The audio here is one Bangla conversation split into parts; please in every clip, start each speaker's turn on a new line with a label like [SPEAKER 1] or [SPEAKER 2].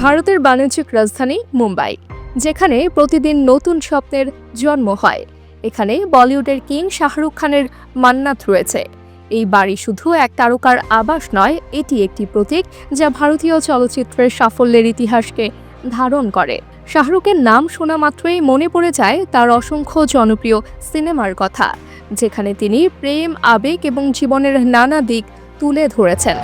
[SPEAKER 1] ভারতের বাণিজ্যিক রাজধানী মুম্বাই, যেখানে প্রতিদিন নতুন স্বপ্নের জন্ম হয়। এখানে বলিউডের কিং শাহরুখ খানের মান্নাত রয়েছে। এই বাড়ি শুধু এক তারকার আবাস নয়, এটি একটি প্রতীক যা ভারতীয় চলচ্চিত্রের সাফল্যের ইতিহাসকে ধারণ করে। শাহরুখের নাম শোনা মাত্রই মনে পড়ে যায় তার অসংখ্য জনপ্রিয় সিনেমার কথা, যেখানে তিনি প্রেম, আবেগ এবং জীবনের নানা দিক তুলে ধরেছেন।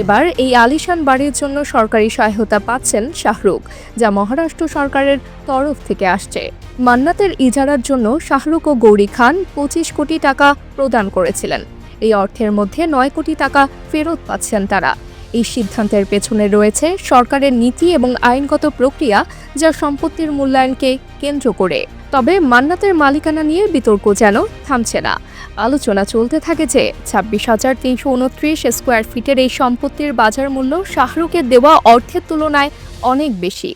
[SPEAKER 1] এবার এই আলিশান বাড়ির জন্য সরকারি সহায়তা পাচ্ছেন শাহরুখ, যা মহারাষ্ট্র সরকারের তরফ থেকে আসছে। মান্নাতের ইজারার জন্য শাহরুখ ও গৌরী খান পঁচিশ কোটি টাকা প্রদান করেছিলেন। এই অর্থের মধ্যে নয় কোটি টাকা ফেরত পাচ্ছেন তারা। এই সিদ্ধান্তের পেছনে রয়েছে সরকারের নীতি এবং আইনগত প্রক্রিয়া যা সম্পত্তির মূল্যায়নকে কেন্দ্র করে। তবে মান্নাতের মালিকানা নিয়ে বিতর্ক যেন থামছে না। আলোচনা চলতে থাকে যে ছাব্বিশ হাজার তিনশো উনত্রিশ স্কোয়ার ফিটের এই সম্পত্তির বাজার মূল্য শাহরুখের দেওয়া অর্থের তুলনায় অনেক বেশি।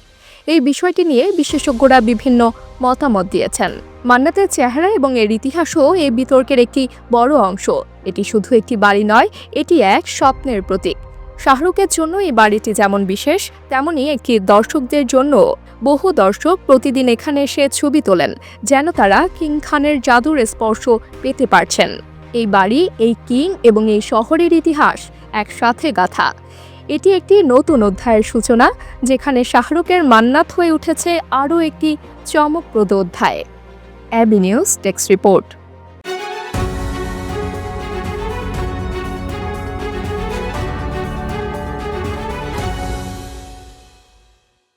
[SPEAKER 1] এই বিষয়টি নিয়ে বিশেষজ্ঞরা বিভিন্ন মতামত দিয়েছেন। মান্নাতের চেহারা এবং এর ইতিহাসও এই বিতর্কের একটি বড় অংশ। এটি শুধু একটি বাড়ি নয়, এটি এক স্বপ্নের প্রতীক। শাহরুখের জন্য এই বাড়িটি যেমন বিশেষ তেমনই একটি দর্শকদের জন্য বহু দর্শক প্রতিদিন এখানে এসে ছবি তোলেন, যেন তারা কিং খানের জাদুর স্পর্শ পেতে পারছেন। এই বাড়ি, এই কিং এবং এই শহরের ইতিহাস একসাথে গাথা। এটি একটি নতুন অধ্যায়ের সূচনা, যেখানে শাহরুখের মান্নাত হয়ে উঠেছে আরও একটি চমকপ্রদ অধ্যায়। Abby news text report.